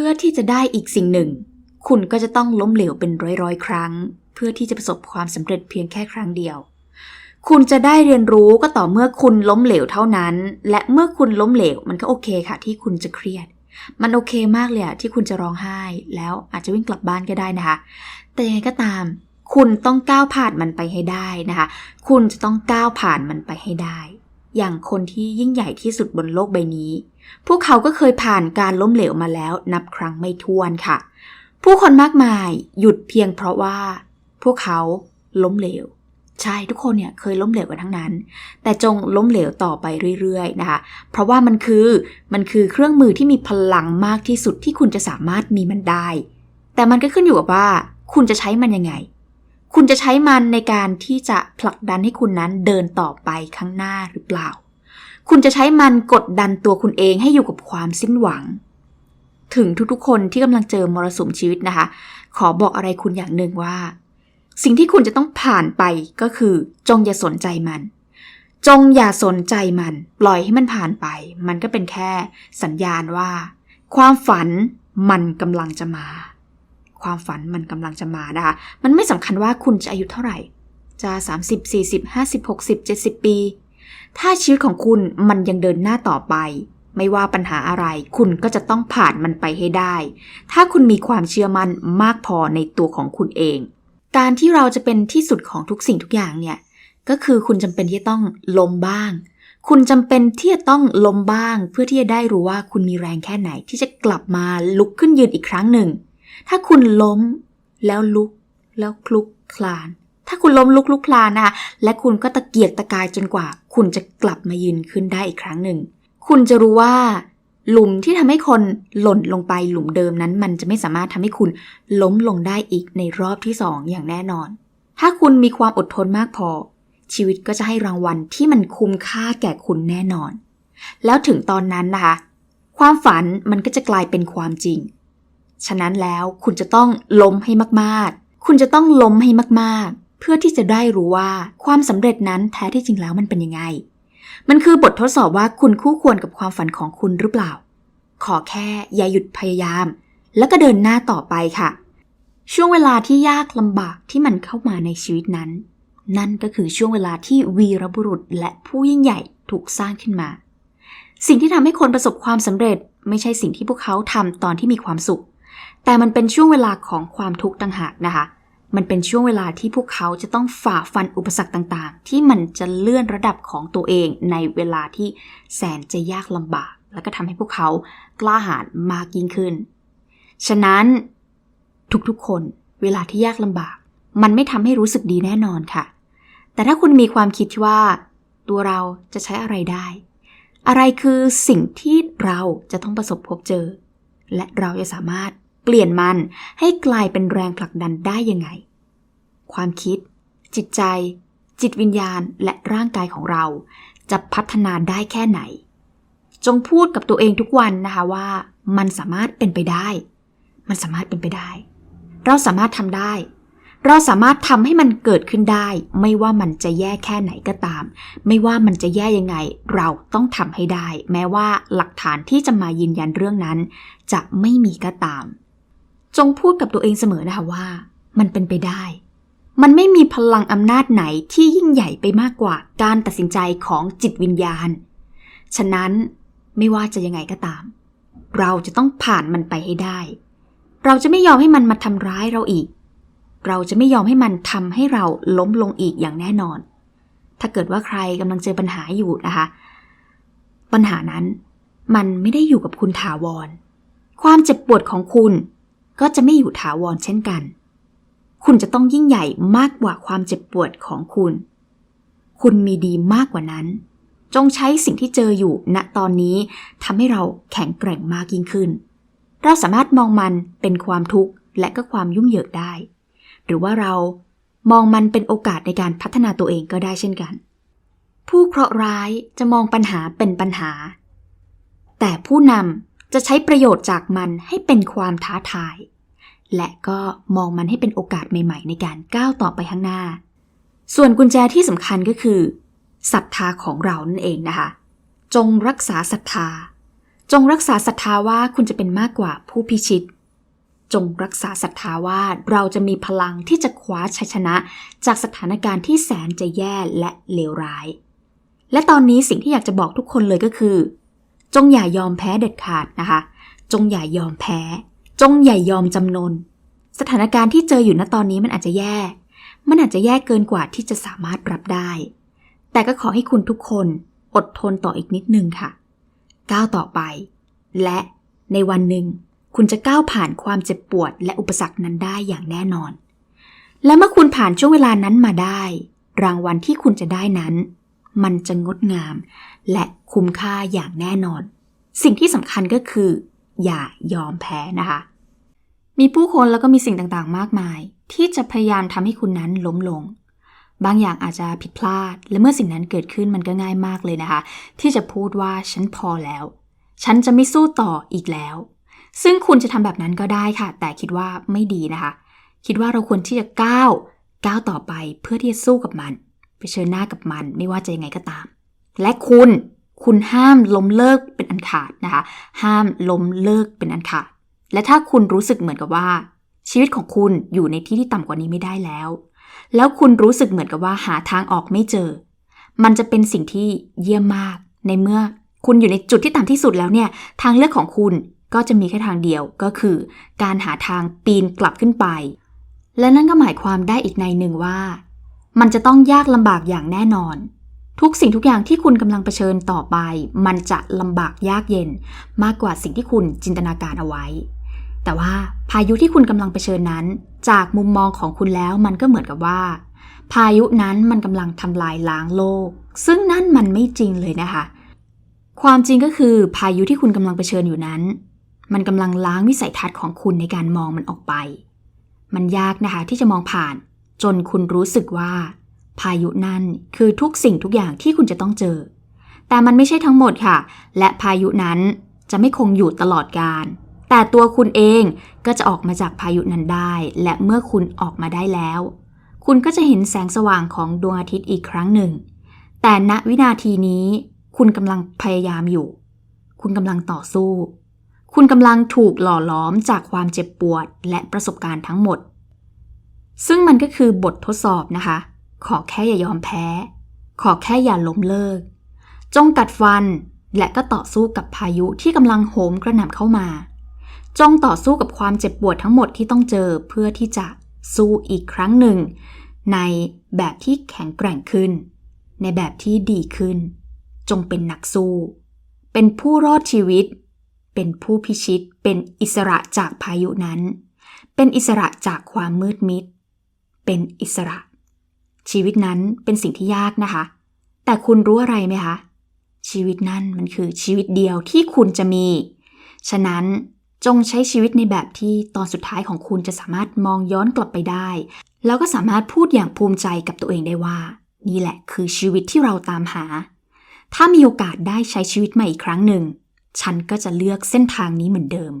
พื่อที่จะได้อีกสิ่งหนึ่ง คุณก็จะต้องล้มเหลวเป็นร้อยๆ ครั้ง เพื่อที่จะประสบความสำเร็จเพียงแค่ครั้งเดียว คุณจะได้เรียนรู้ก็ต่อเมื่อคุณล้มเหลวเท่านั้น และเมื่อคุณล้มเหลวมันก็โอเคค่ะ ที่คุณจะเครียด มันโอเคมากเลยอะที่คุณจะร้องไห้ แล้วอาจจะวิ่งกลับบ้านก็ได้นะคะ แต่ยังไงก็ตาม คุณต้องก้าวผ่านมันไปให้ได้นะคะ คุณจะต้องก้าวผ่านมันไปให้ได้ อย่างคนที่ยิ่งใหญ่ที่สุดบนโลกใบนี้ พวกเขาก็เคยผ่านการล้มเหลวมาแล้วนับครั้งไม่ถ้วนค่ะ ผู้คนมากมายหยุดเพียงเพราะว่า พวกเขาล้มเหลว ใช่ทุกคนเนี่ยเคยล้มเหลวกันทั้งนั้น แต่จงล้มเหลวต่อไปเรื่อยๆนะคะ เพราะว่ามันคือมันคือเครื่องมือที่มีพลังมากที่สุดที่คุณจะสามารถมีมันได้ แต่มันก็ขึ้นอยู่กับว่า คุณจะใช้มันยังไง คุณจะใช้มันในการที่จะผลักดันให้คุณนั้นเดินต่อไปข้างหน้าหรือเปล่า คุณจะใช้มันกดดันตัวคุณเองให้อยู่กับความสิ้นหวัง ถึงทุกๆ คนที่กำลังเจอมรสุมชีวิตนะคะ ขอบอกอะไรคุณอย่างหนึ่งว่า สิ่งที่คุณจะต้องผ่านไปก็คือ จงอย่าสนใจมัน จงอย่าสนใจมัน ปล่อยให้มันผ่านไป มันก็เป็นแค่สัญญาณว่า ความฝันมันกำลังจะมา ความฝันมันกำลังจะมานะคะ มันไม่สำคัญว่าคุณจะอายุเท่าไหร่ จะ 30 40 50 60 70 ปี ถ้าชีวิตของคุณมันยังเดินหน้าต่อไป ไม่ว่าปัญหาอะไร คุณก็จะต้องผ่านมันไปให้ได้ ถ้าคุณมีความเชื่อมั่นมากพอในตัวของคุณเอง การที่เราจะเป็นที่สุดของทุกสิ่งทุกอย่างเนี่ย ก็คือคุณจำเป็นที่ต้องล้มบ้างคุณจำเป็นที่จะต้องล้มบ้าง เพื่อที่จะได้รู้ว่าคุณมีแรงแค่ไหนที่จะกลับมาลุกขึ้นยืนอีกครั้งหนึ่ง ถ้าคุณล้มแล้วลุกแล้วคลุกคลาน ถ้าคุณล้มลุกลุกคลานนะคะและคุณก็ตะเกียกตะกายจนกว่า คุณจะกลับมายืนขึ้นได้อีกครั้งหนึ่ง คุณจะรู้ว่า หลุมที่ทำให้คนหล่นลงไปหลุมเดิมนั้น มันจะไม่สามารถทำให้คุณล้มลงได้อีกในรอบที่สองอย่างแน่นอน ถ้าคุณมีความอดทนมากพอ ชีวิตก็จะให้รางวัลที่มันคุ้มค่าแก่คุณแน่นอน แล้วถึงตอนนั้นนะคะ ความฝันมันก็จะกลายเป็นความจริง ฉะนั้นแล้วคุณจะต้องล้มให้มากๆ คุณจะต้องล้มให้มากๆ เพื่อที่จะได้รู้ว่าความสำเร็จนั้นแท้ที่จริงแล้วมันเป็นยังไง มันคือบททดสอบว่าคุณคู่ควรกับความฝันของคุณหรือเปล่า ขอแค่อย่าหยุดพยายาม แล้วก็เดินหน้าต่อไปค่ะ ช่วงเวลาที่ยากลำบากที่มันเข้ามาในชีวิตนั้น นั่นก็คือช่วงเวลาที่วีรบุรุษและผู้ยิ่งใหญ่ถูกสร้างขึ้นมา สิ่งที่ทำให้คนประสบความสำเร็จ ไม่ใช่สิ่งที่พวกเขาทำตอนที่มีความสุข แต่มันเป็นช่วงเวลาของความทุกข์ต่างหากนะคะ มันเป็นช่วงเวลาที่พวกเขาจะต้องฝ่าฟันอุปสรรคต่างๆ ที่มันจะเลื่อนระดับของตัวเองในเวลาที่แสนจะยากลำบาก แล้วก็ทำให้พวกเขากล้าหาญมากยิ่งขึ้น ฉะนั้นทุกๆคนเวลาที่ยากลำบาก มันไม่ทำให้รู้สึกดีแน่นอนค่ะ แต่ถ้าคุณมีความคิดว่า ตัวเราจะใช้อะไรได้ อะไรคือสิ่งที่เราจะต้องประสบพบเจอ และเราจะสามารถ เปลี่ยนมันให้กลายเป็นแรงผลักดันได้ยังไง ความคิด จิตใจ จิตวิญญาณและร่างกายของเรา จะพัฒนาได้แค่ไหน จงพูดกับตัวเองทุกวันนะคะว่า มันสามารถเป็นไปได้ มันสามารถเป็นไปได้ เราสามารถทำได้ เราสามารถทำให้มันเกิดขึ้นได้ ไม่ว่ามันจะแย่แค่ไหนก็ตาม ไม่ว่ามันจะแย่ยังไง เราต้องทำให้ได้ แม้ว่าหลักฐานที่จะมายืนยันเรื่องนั้น จะไม่มีก็ตาม จงพูดกับตัวเองเสมอนะคะว่า มันเป็นไปได้ มันไม่มีพลังอำนาจไหนที่ยิ่งใหญ่ไปมากกว่าการตัดสินใจของจิตวิญญาณ ฉะนั้นไม่ว่าจะยังไงก็ตาม เราจะต้องผ่านมันไปให้ได้ เราจะไม่ยอมให้มันมาทำร้ายเราอีก เราจะไม่ยอมให้มันทำให้เราล้มลงอีกอย่างแน่นอน ถ้าเกิดว่าใครกำลังเจอปัญหาอยู่นะคะ ปัญหานั้นมันไม่ได้อยู่กับคุณถาวร ความเจ็บปวดของคุณ ก็จะไม่อยู่ถาวรเช่นกัน คุณจะต้องยิ่งใหญ่มากกว่าความเจ็บปวดของคุณ คุณมีดีมากกว่านั้น จงใช้สิ่งที่เจออยู่ณตอนนี้ทำให้เราแข็งแกร่งมากยิ่งขึ้น เราสามารถมองมันเป็นความทุกข์และก็ความยุ่งเหยิงได้ หรือว่าเรามองมันเป็นโอกาสในการพัฒนาตัวเองก็ได้เช่นกัน ผู้เคราะห์ร้ายจะมองปัญหาเป็นปัญหา แต่ผู้นำ จะใช้ประโยชน์จากมันให้เป็นความท้าทาย และก็มองมันให้เป็นโอกาสใหม่ ๆ ในการก้าวต่อไปข้างหน้า ส่วนกุญแจที่สำคัญก็คือศรัทธาของเรานั่นเองนะคะ จงรักษาศรัทธา จงรักษาศรัทธาว่าคุณจะเป็นมากกว่าผู้พิชิต จงรักษาศรัทธาว่าเราจะมีพลังที่จะคว้าชัยชนะ จากสถานการณ์ที่แสนจะแย่และเลวร้าย และตอนนี้สิ่งที่อยากจะบอกทุกคนเลยก็คือ จงอย่ายอมแพ้เด็ดขาดนะคะ จงอย่ายอมแพ้ จงอย่ายอมจำนน สถานการณ์ที่เจออยู่ณตอนนี้มันอาจจะแย่ มันอาจจะแย่เกินกว่าที่จะสามารถรับได้ แต่ก็ขอให้คุณทุกคนอดทนต่ออีกนิดนึงค่ะ ก้าวต่อไป และในวันหนึ่ง คุณจะก้าวผ่านความเจ็บปวดและอุปสรรคนั้นได้อย่างแน่นอน และเมื่อคุณผ่านช่วงเวลานั้นมาได้ รางวัลที่คุณจะได้นั้น มันจะงดงาม และคุ้มค่าอย่างแน่นอน สิ่งที่สำคัญก็คือ อย่ายอมแพ้นะคะ มีผู้คนแล้วก็มีสิ่งต่างๆ มากมาย ที่จะพยายามทำให้คุณนั้นล้มลง บางอย่างอาจจะผิดพลาด และเมื่อสิ่งนั้นเกิดขึ้นมันก็ง่ายมากเลยนะคะ ที่จะพูดว่าฉันพอแล้ว ฉันจะไม่สู้ต่ออีกแล้ว ซึ่งคุณจะทำแบบนั้นก็ได้ค่ะ แต่คิดว่าไม่ดีนะคะ คิดว่าเราควรที่จะก้าวก้าวต่อไปเพื่อที่จะสู้กับมันเผชิญหน้ากับมันไม่ว่าจะยังไงก็ตาม และคุณ คุณห้ามล้มเลิกเป็นอันขาดนะคะ ห้ามล้มเลิกเป็นอันขาด และถ้าคุณรู้สึกเหมือนกับว่า ชีวิตของคุณอยู่ในที่ที่ต่ำกว่านี้ไม่ได้แล้ว แล้วคุณรู้สึกเหมือนกับว่าหาทางออกไม่เจอ มันจะเป็นสิ่งที่เยี่ยมมาก ในเมื่อคุณอยู่ในจุดที่ต่ำที่สุดแล้วเนี่ย ทางเลือกของคุณก็จะมีแค่ทางเดียวก็คือ การหาทางปีนกลับขึ้นไป และนั่นก็หมายความได้อีกในหนึ่งว่า มันจะต้องยากลำบากอย่างแน่นอน ทุกสิ่งทุกอย่างที่คุณกำลังเผชิญต่อไป มันจะลำบากยากเย็น มากกว่าสิ่งที่คุณจินตนาการเอาไว้ แต่ว่าพายุที่คุณกำลังเผชิญนั้น จากมุมมองของคุณแล้วมันก็เหมือนกับว่า พายุนั้นมันกำลังทำลายล้างโลก ซึ่งนั่นมันไม่จริงเลยนะคะ ความจริงก็คือพายุที่คุณกำลังเผชิญอยู่นั้น มันกำลังล้างวิสัยทัศน์ของคุณในการมองมันออกไป มันยากนะคะที่จะมองผ่าน จนคุณรู้สึกว่า พายุนั่นคือทุกสิ่งทุกอย่างที่คุณจะต้องเจอ แต่มันไม่ใช่ทั้งหมดค่ะ และพายุนั้นจะไม่คงอยู่ตลอดกาลแต่ตัวคุณเองก็จะออกมาจากพายุนั้นได้ และเมื่อคุณออกมาได้แล้ว คุณก็จะเห็นแสงสว่างของดวงอาทิตย์อีกครั้งหนึ่ง แต่ณวินาทีนี้ คุณกำลังพยายามอยู่ คุณกำลังต่อสู้ คุณกำลังถูกหล่อล้อมจากความเจ็บปวดและประสบการณ์ทั้งหมด ซึ่งมันก็คือบททดสอบนะคะ ขอแค่อย่ายอมแพ้ ขอแค่อย่าล้มเลิก จงกัดฟันและก็ต่อสู้กับพายุที่กำลังโหมกระหน่ำเข้ามา จงต่อสู้กับความเจ็บปวดทั้งหมดที่ต้องเจอเพื่อที่จะสู้อีกครั้งหนึ่ง ในแบบที่แข็งแกร่งขึ้น ในแบบที่ดีขึ้น จงเป็นนักสู้ เป็นผู้รอดชีวิต เป็นผู้พิชิต เป็นอิสระจากพายุนั้น เป็นอิสระจากความมืดมิด เป็นอิสระ ชีวิตนั้นเป็นสิ่งที่ยากนะคะ แต่คุณรู้อะไรไหมคะ ชีวิตนั้นมันคือชีวิตเดียวที่คุณจะมี ฉะนั้นจงใช้ชีวิตในแบบที่ตอนสุดท้ายของคุณจะสามารถมองย้อนกลับไปได้ แล้วก็สามารถพูดอย่างภูมิใจกับตัวเองได้ว่า นี่แหละคือชีวิตที่เราตามหา ถ้ามีโอกาสได้ใช้ชีวิตใหม่อีกครั้งหนึ่ง ฉันก็จะเลือกเส้นทางนี้เหมือนเดิม